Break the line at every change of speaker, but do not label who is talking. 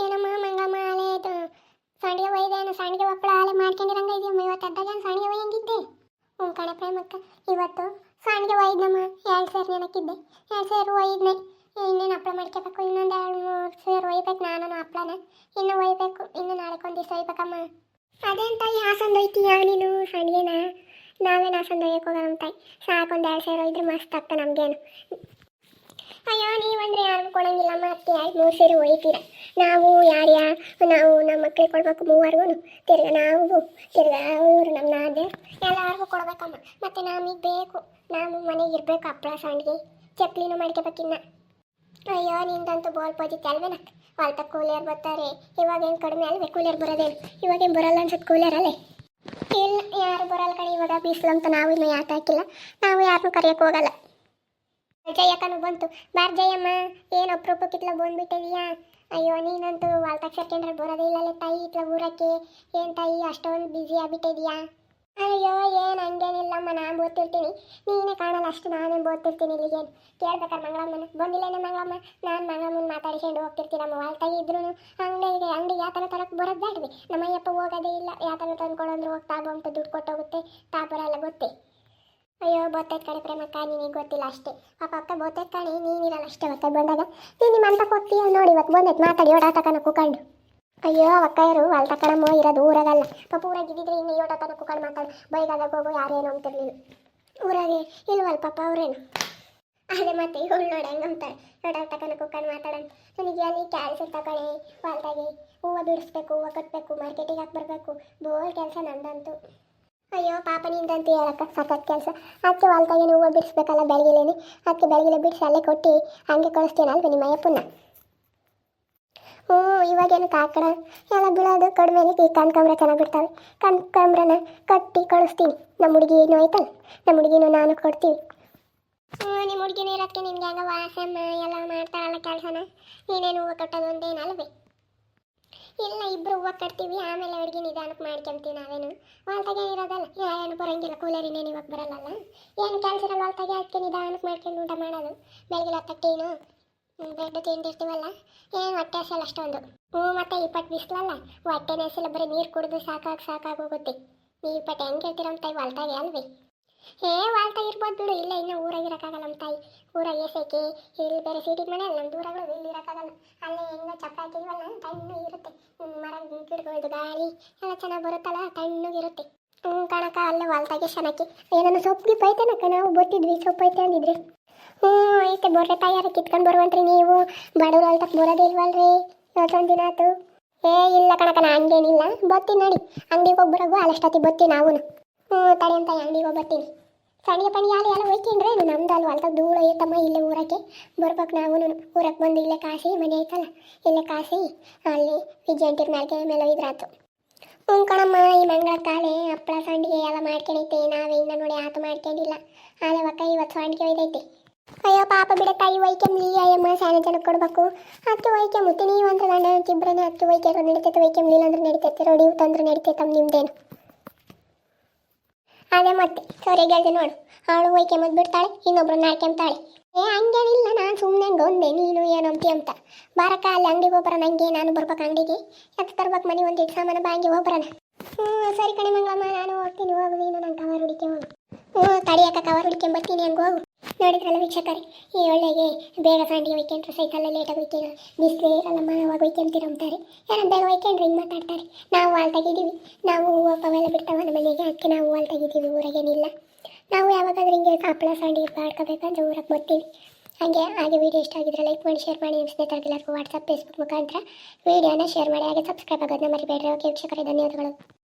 ಏನಮ್ಮ ಮಂಗಮ್ಮ ಆಲೆ ಇದು ಸಂಡಿಗೆ ಒಯ್ದೇನು ಸಂಡಿಗೆ ಒಪ್ಪಳ ಆಲೆ ಮಾಡ್ಕೊಂಡಿರಂಗ ಇದೆಯಮ್ಮ ಇವತ್ತು ಅದ್ದಾಗ ಸಂಡಿಗೆ ಒಯ್ಯಂಗಿದ್ದೆ? ಹ್ಞೂ ಕಣೆ ಪ್ರೇಮಕ್ಕ, ಇವತ್ತು ಸಂಡಿಗೆ ಒಯ್ದಮ್ಮ ಎರಡು ಸೇರು ನೆನಕಿದ್ದೆ. ಎರಡು ಸೇರು ಒಯ್ದನೆ. ಇನ್ನೇನು ಹಪ್ಪಳ ಮಾಡ್ಕೋಬೇಕು ಇನ್ನೊಂದು ಎರಡು ಮೂರು ಸೇರು ಒಯ್ಬೇಕು. ನಾನು ಹಪ್ಪಳನ ಇನ್ನು ಒಯ್ಬೇಕು. ಇನ್ನು ನಾಳೆಗೆ ಒಂದು ದಿವಸ ಒಯ್ಬೇಕಮ್ಮ. ಅದೇನ್ ತಾಯಿ, ಹಾಸಂದು ಒಯ್ತೀಯಾ ನೀನು ಸಂಡಿಗೆನ? ನಾವೇನು ಹಾಸಂದು ಒಯ್ಯಕ್ಕೆ ಹೋಗೋಣ ತಾಯಿ. ಸಾಕೊಂದು ಎರಡು ಸೇರು ಒಯ್ದ್ರೆ ಮಸ್ತ್ ಆಗ್ತಾ ನಮಗೇನು. ಅಯ್ಯೋ, ನೀವಂದ್ರೆ ಯಾರಿಗೂ ಕೊಡಂಗಿಲ್ಲ ಮತ್ತೆ ಆಯ್ತು ಮೂರು ಸೇರಿ ಒಯ್ತೀರ ನಾವು ಯಾರ್ಯಾ? ನಾವು ನಮ್ಮ ಮಕ್ಕಳಿಗೆ ಕೊಡ್ಬೇಕು ಮೂವರ್ಗು ತಿರ್ಗ ನಾವು, ತಿರ್ಗ ಇವರು ನಮ್ಮ ನಾದೆ ಎಲ್ಲರಿಗೂ ಕೊಡ್ಬೇಕಮ್ಮ. ಮತ್ತೆ ನಮಗೆ ಬೇಕು. ನಾವು ಮನೆಗೆ ಇರ್ಬೇಕು ಹಪ್ಪಳ ಸಂಡಿಗೆ. ಚಪ್ಲಿನೂ ಮಾಡ್ಕೋಬೇಕಿನ್ನ ಅಯ್ಯೋ ನಿಂದಂತೂ ಬಾಲ್ ಪೋಜಿತ್ತೆ ಅಲ್ವೇನ? ಅಲ್ತ ಕೂಲಿಯರ್ ಬರ್ತಾರೆ ಇವಾಗೇನು ಕಡಿಮೆ ಅಲ್ವೇ? ಕೂಲಿಯರ್ ಬರೋದೇನು? ಇವಾಗೇನು ಬರಲ್ಲ ಅನ್ಸುತ್ತೆ ಕೂಲಿಯರ್ ಅಲ್ಲೇ? ಇಲ್ಲ, ಯಾರು ಬರಲ್ಲ ಕಡೆ ಇವಾಗ ಬಿಸಿಲು ಅಂತ ನಾವು ಇನ್ನೂ ಯಾಕೆ ನಾವು ಯಾರನ್ನೂ ಕರೆಯೋಕೆ ಹೋಗಲ್ಲ. ಜಯಕ್ಕನು ಬಂತು. ಬಾರ್ ಜಯಮ್ಮ ಅಪ್ರೂಪಕ್ಕೆ ಇಟ್ಲ ಬಂದ್ಬಿಟ್ಟಿದೀಯಾ ಅಯ್ಯೋ, ನೀನಂತೂ ವಾಲ್ತಾಕ್ ಸೆಕೆಂಡ್ರೆ ಬರೋದೇ ಇಲ್ಲಲ್ಲೇ ತಾಯಿ, ಇತ್ಲ ಊರಕ್ಕೆ. ಏನು ತಾಯಿ, ಅಷ್ಟೊಂದು ಬ್ಯುಸಿ ಆಗ್ಬಿಟ್ಟಿದ್ಯಾ? ಅಯ್ಯೋ, ಏನು ಹಂಗೇನಿಲ್ಲಮ್ಮ, ನಾನು ಓದ್ತಿರ್ತೀನಿ ನೀನೇ ಕಾಣಲ್ಲ ಅಷ್ಟು ನಾನೇ ಓದ್ತಿರ್ತೀನಿ ಇಲ್ಲಿಗೆ. ಕೇಳ್ಬೇಕಾರೆ ಮಂಗಳಮ್ಮನ? ಬಂದಿಲ್ಲೇನೆ ಮಂಗಳಮ್ಮ? ನಾನು ಮಂಗಳಮ್ಮನ ಮಾತಾಡಿಸ್ಕೊಂಡು ಹೋಗ್ತಿರ್ತೀನಮ್ಮ. ವಾಲ್ತಾಗಿ ಇದ್ರು ಅಂಗಡಿಗೆ ಅಂಗಡಿ ಯಾತನ ತರಕ್ಕೆ ಬರೋದು ಬೇಡ್ವಿ ನಮ್ಮ ಅಯ್ಯಪ್ಪ ಹೋಗೋದೇ ಇಲ್ಲ. ಯಾತನ ತಂದ್ಕೊಡಂದ್ರೆ ಹೋಗ್ತಾ ಬಂತು ದುಡ್ಡು ಕೊಟ್ಟೋಗುತ್ತೆ. ತಾ ಎಲ್ಲ ಗೊತ್ತೇ? ಬೋತೈತ್ ಕಣೆ ಪ್ರೇಮಕ್ಕ ನಿನಗೆ ಗೊತ್ತಿಲ್ಲ ಅಷ್ಟೇ. ಪಾಪ ಅಕ್ಕ ಬೋತೈತ್ ಕಣೆ ನೀನಿರಲ್ಲ ಅಷ್ಟೇ ಮತ್ತೆ ಬಂದಾಗ. ನೀನು ನಿಮ್ಮ ಅಂತ ಹೋಗ್ತೀಯ ನೋಡಿ ಇವತ್ತು ಬಂದೈತೆ, ಮಾತಾಡಿ ಓಡಾಟ ಕುಕಂಡು. ಅಯ್ಯೋ ಇರು ಅಲ್ಲಿ ಮೋ ಇರೋದು ಊರಾಗಲ್ಲ. ಪಾಪ ಊರಾಗ ಇದ್ದಿದ್ರೆ ಇನ್ನು ಓಡಾಟ ತನಕ ಕೂಕೊಂಡು ಮಾತಾಡಿ. ಬೈಗಾದಾಗ ಹೋಗು ಯಾರೇನು ಅಂತಿರ್ಲಿಲ್ಲ. ಊರಾಗೆ ಇಲ್ವಲ್ಲ ಪಾಪ ಅವ್ರೇನು? ಅದೇ ಮತ್ತೆ ಇವಳು ನೋಡಿ ಹಂಗಂತಾರೆ ಓಡಾಟ ತಕನ ಕುಕ್ಕಂಡು ಮಾತಾಡೋಣ. ನನಗೆ ಅಲ್ಲಿ ಕ್ಯಾಲ್ಸ್ ತಗೊಳ್ಳಿ? ಹೊಲ್ದಾಗಿ ಹೂವು ಬಿಡಿಸ್ಬೇಕು, ಹೂವು ಕಟ್ಟಬೇಕು ಮಾರ್ಕೆಟಿಗೆ ಹಾಕಿ ಬರಬೇಕು. ಬೋಲ್ ಕೆಲಸ ನಂದಂತು. ಅಯ್ಯೋ ಪಾಪ ನಿಂದಂತ ಹೇಳಕ್ಕ ಸಖತ್ ಕೆಲಸ. ಅದಕ್ಕೆ ಹೊಲ್ತಾಗೆ ಹೂವು ಬಿಡಿಸ್ಬೇಕಲ್ಲ ಬೆಳಗಿಲೇನೆ. ಅದಕ್ಕೆ ಬೆಳಗಿಲೆ ಬಿಡಿಸಿ ಅಲ್ಲೇ ಕೊಟ್ಟು ಹಂಗೆ ಕಳಿಸ್ತೇನಲ್ವ ನಿಮ್ಮ ಅಯ್ಯಪ್ಪನ ಹ್ಞೂ, ಇವಾಗೇನು ಕಾಕಡ? ಎಲ್ಲ ಬೀಳೋದು ಕಡಿಮೆ ಈ ಕನಕಾಂಬ್ರ ಚೆನ್ನಾಗಿ ಬಿಡ್ತಾವೆ. ಕನಕಾಂಬ್ರನ ಕಟ್ಟಿ ಕಳಿಸ್ತೀನಿ ನಮ್ಮ ಹುಡುಗಿ ಏನು ಆಯ್ತಲ್ಲ? ನಮ್ಮ ಹುಡುಗಿನೂ ನಾನು ಕೊಡ್ತೀವಿ. ಹ್ಞೂ, ನಿಮ್ಮ ಹುಡುಗಿನ ಇರೋಕ್ಕೆ ನಿಮ್ಗೆ ಹಂಗ ವಾಸಮ್ಮ ಎಲ್ಲ ಮಾಡ್ತಾರಲ್ಲ ಕೆಲಸನ? ನೀನೇನು ಹೂವು ಕಟ್ಟೋದು ಒಂದೇನಲ್ವೇ? ಇಲ್ಲ, ಇಬ್ರು ಹೂವು ಕಟ್ತೀವಿ, ಆಮೇಲೆ ಅವ್ರಿಗೆ ನಿಧಾನಕ್ಕೆ ಮಾಡ್ಕೊಂತೀವಿ ನಾವೇನು. ಹೊಲ್ತಾಗೆ ಇರೋದಲ್ಲ ಏನು ಬರೋಂಗಿಲ್ಲ ಕೂಲರಿನೇನು ಇವಾಗ ಬರಲ್ಲಲ್ಲ. ಏನು ಕೆಲಸ ಇರಲ್ಲ ಹೊಲ್ತಾಗೆ ಅದಕ್ಕೆ ನಿಧಾನಕ್ಕೆ ಮಾಡ್ಕೊಂಡು ಊಟ ಮಾಡೋದು. ಬೆಳಗ್ಗೆ ಹತ್ತಕ್ಕೇನು ಬೆಡ್ ತಿಂದಿರ್ತೀವಲ್ಲ ಏನು ಹೊಟ್ಟೆ ಹಸಲ್ಲ ಅಷ್ಟೊಂದು. ಹ್ಞೂ, ಮತ್ತೆ ಇಪ್ಪತ್ತು ಬಿಸಿಲಲ್ಲ ಹೊಟ್ಟೆ ನೆಸಲ್ಲ ಬರೀ ನೀರು ಕುಡಿದು ಸಾಕಾಗಿ ಸಾಕಾಗಿ ಹೋಗುತ್ತೆ. ನೀವು ಇಪ್ಪತ್ತು ಹೆಂಗೆ ನಮ್ಮ ತಾಯಿ ಹೊಲ್ತಾಗೆ ಅಲ್ವೇ. ಏ ವಾಳ್ತಾ ಇರ್ಬೋದು ಬಿಡು. ಇಲ್ಲ, ಇನ್ನೂ ಊರಾಗ ಇರೋಕ್ಕಾಗಲ್ಲ ನಮ್ಮ ತಾಯಿ. ಊರಾಗೆ ಸೇಕೆ ಇಲ್ಲಿ ಬೇರೆ ಸೀಟಿ ಮನೆ ನಮ್ಮ ದೂರಗಳು ಇಲ್ಲಿ ಇರೋಕ್ಕಾಗಲ್ಲ. ಅಲ್ಲೇ ಹೆಂಗೋ ಚಪ್ಪ ಹಾಕಿದ್ವಲ್ಲ ತಣ್ಣು ಇರುತ್ತೆ. ಮರ ಗಿಡಗಳದು ಗಾಳಿ, ಎಲ್ಲ ಚೆನ್ನಾಗಿ ಬರುತ್ತಲ್ಲ ತಣ್ಣಗಿರುತ್ತೆ ಹ್ಞೂ ಕಣಕ ಅಲ್ಲೇ ವಾಲ್ತಾಗೆ ಶನಕ್ಕೆ. ಏನನ್ನ ಸೊಪ್ಪು ಐತೆನಕ್ಕ ನಾವು ಬರ್ತಿದ್ವಿ, ಸೊಪ್ಪು ಐತೆ ಅಂದಿದ್ರಿ. ಹ್ಞೂ ಐತೆ ಬೊರ್ರೆ ತಯಾರ ಕಿತ್ಕೊಂಡು ಬರುವಂತ್ರಿ ನೀವು. ಬಡವ್ರು ಅಲ್ತಕ್ಕೆ ಬರೋದೇ ಇಲ್ವಲ್ರಿ? ಇವತ್ತೊಂದು ದಿನ ಆಯ್ತು. ಏ, ಇಲ್ಲ ಕಣಕ ನಾ ಹಂಗೇನಿಲ್ಲ. ಬತ್ತೀನಿ ನೋಡಿ. ಅಂಗಡಿಗೆ ಹೋಗಿ ಬರೋಗು ಅಲ್ಲಷ್ಟೊತ್ತಿ ಬತ್ತೀನಿ ನಾವು ತಡಿ ಅಂತ ಅಂಗಡಿಗೆ ಹೋಗ್ಬರ್ತೀನಿ. ಸಣ್ಣ ಪಣಿ ಯಾರು ಎಲ್ಲ ಹೋಯ್ತೇನ್ರೇನು ನಮ್ದು ಅಲ್ವ? ಹೊಲ್ದಾಗ ದೂರ ಐತಮ್ಮ ಇಲ್ಲೇ ಊರಕ್ಕೆ. ಬರ್ಬೇಕು ನಾವು ಊರಕ್ಕೆ ಬಂದು ಇಲ್ಲೇ ಕಾಸಿ, ಮನೆ ಐತಲ್ಲ ಇಲ್ಲೇ ಕಾಸಿ, ಅಲ್ಲಿ ವಿಜಯಂಟಿರ ಮ್ಯಾಗೆ ಮೇಲೆ ಇದ್ರಾತು ಹ್ಞೂ ಕಣಮ್ಮ, ಈ ಮಂಗಳ ಕಾಲೆ ಹಪ್ಪಳ ಸಂಡಿಗೆ ಎಲ್ಲ ಮಾಡ್ಕೊಂಡೈತೆ ನಾವೇ ಇನ್ನ ನೋಡಿ ಆತು ಮಾಡ್ಕೊಂಡಿಲ್ಲ. ಆಲೆ ಒಕ್ಕ ಇವತ್ತು ಸಂಡಿಗೆ ಒಯ್ದೈತೆ. ಅಯ್ಯೋ, ಪಾಪ ಬಿಡ ತಾಯಿ ವೈಕೆಮ್ಲಿ ಅಯ್ಯಮ್ಮ ಸ್ಯಾನ ಜನಕ್ಕೆ ಕೊಡ್ಬೇಕು. ಅದಕ್ಕೆ ವೈಕೆಮ್ಮುತ್ತೆ ನೀವು ಅಂದ್ರೆ ಗಂಡ ಇಬ್ಬರನ್ನೇ ಅದಕ್ಕೆ ವೈಕೆ ನಡೀತೈತೆ. ವೈಕೆಮ್ಲಿಲ್ಲ ಅಂದ್ರೆ ನಡೀತೈತೆ. ರೋಡಿ ಅಂದ್ರೆ ನಡೀತೈತೆ ನಿಮ್ದೇನು. ಅದೇ ಮತ್ತೆ, ಸರಿ ಗೆಲ್ದೆ ನೋಡು. ಅವಳು ಮದ್ ಬಿಡ್ತಾಳೆ ಇನ್ನೊಬ್ರನ್ನ ಹಾಕ್ಯಂತಾಳೆ ಏ, ಹಂಗೇನಿಲ್ಲ, ನಾನು ಸುಮ್ಮನೆ ಗೊಂದೆ ನೀನು ಏನು ಅಂತಿ ಅಂತ. ಬಾರಕ್ಕ, ಅಲ್ಲಿ ಅಂಗಡಿಗೆ ಹೋಗ್ಬರ ನಂಗೆ ನಾನು ಬರ್ಬೇಕು ಅಂಗಡಿಗೆ. ಎತ್ತು ತರ್ಬೇಕು ಮನೆ ಒಂದು ಇಟ್ಟು ಸಾಮಾನು ಬಾಂಗಿ ಹೋಗ್ಬರಣ? ಹ್ಞೂ, ಸರಿ ಕಣೆ ಮಂಗಳಮ್ಮ, ನಾನು ಹೋಗ್ತೀನಿ, ಹೋಗು, ನೀನು ನಾನು ಕವರ್ ಹುಡುಕಿ ಹೋಗು. ಹ್ಞೂ ತಡಿಯಕ್ಕ ಕವರ್ ಹುಡ್ಕೊಂಬರ್ತೀನಿ ಹಂಗೆ ಹೋಗು. ನೋಡಿದ್ರಲ್ಲ ವೀಕ್ಷಕರೇ, ಈ ಒಳ್ಳೆಗೆ ಬೇಗ ಸಂಡಿಗೆ ಒಯ್ಕೊಂಡ್ರೆ ಸೈಕಲ್ಲ ಲೇಟಾಗಿ ಒಯ್ತೀರ ಬಿಸಿಲು ಇರಲ್ಲಮ್ಮ ಅವಾಗ ಒಯ್ಕೊಂತೀರ ಅಂತಾರೆ. ಯಾರು ಬೇಗ ಒಯ್ಕೊಂಡ್ರೆ ಹಿಂಗೆ ಮಾತಾಡ್ತಾರೆ. ನಾವು ಹಾಲು ತೆಗಿದ್ದೀವಿ. ನಾವು ಹೂವು ಪವೆಲ್ಲ ಬಿಡ್ತಾವ, ನಮ್ಮ ಮನೆಗೆ. ಅದಕ್ಕೆ ನಾವು ಹಾಲು ತೆಗಿತೀವಿ ಊರಾಗೇನಿಲ್ಲ ನಾವು ಯಾವಾಗಾದ್ರೂ ಹಿಂಗೆ ಹಪ್ಪಳ ಸಂಡಿಗೆ ಮಾಡ್ಕೋಬೇಕಂದ್ರೆ ಊರಿಗೆ ಬರ್ತೀವಿ. ಹಾಗೆ ಹಾಗೆ ವಿಡಿಯೋ ಇಷ್ಟ ಆಗಿದ್ರೆ ಲೈಕ್ ಮಾಡಿ ಶೇರ್ ಮಾಡಿ, ನಿಮ್ಮ ಸ್ನೇಹಿತರಿಗೆ ಎಲ್ಲರಿಗೂ ವಾಟ್ಸಪ್ ಫೇಸ್ಬುಕ್ ಮುಖಾಂತರ. ವೀಡಿಯೋನ ಶೇರ್ ಮಾಡಿ, ಹಾಗೆ ಸಬ್ಸ್ಕ್ರೈಬ್ ಆಗೋದನ್ನ ಮರಿಬೇಡ್ರಿ. ಓಕೆ ವೀಕ್ಷಕರೇ, ಧನ್ಯವಾದಗಳು.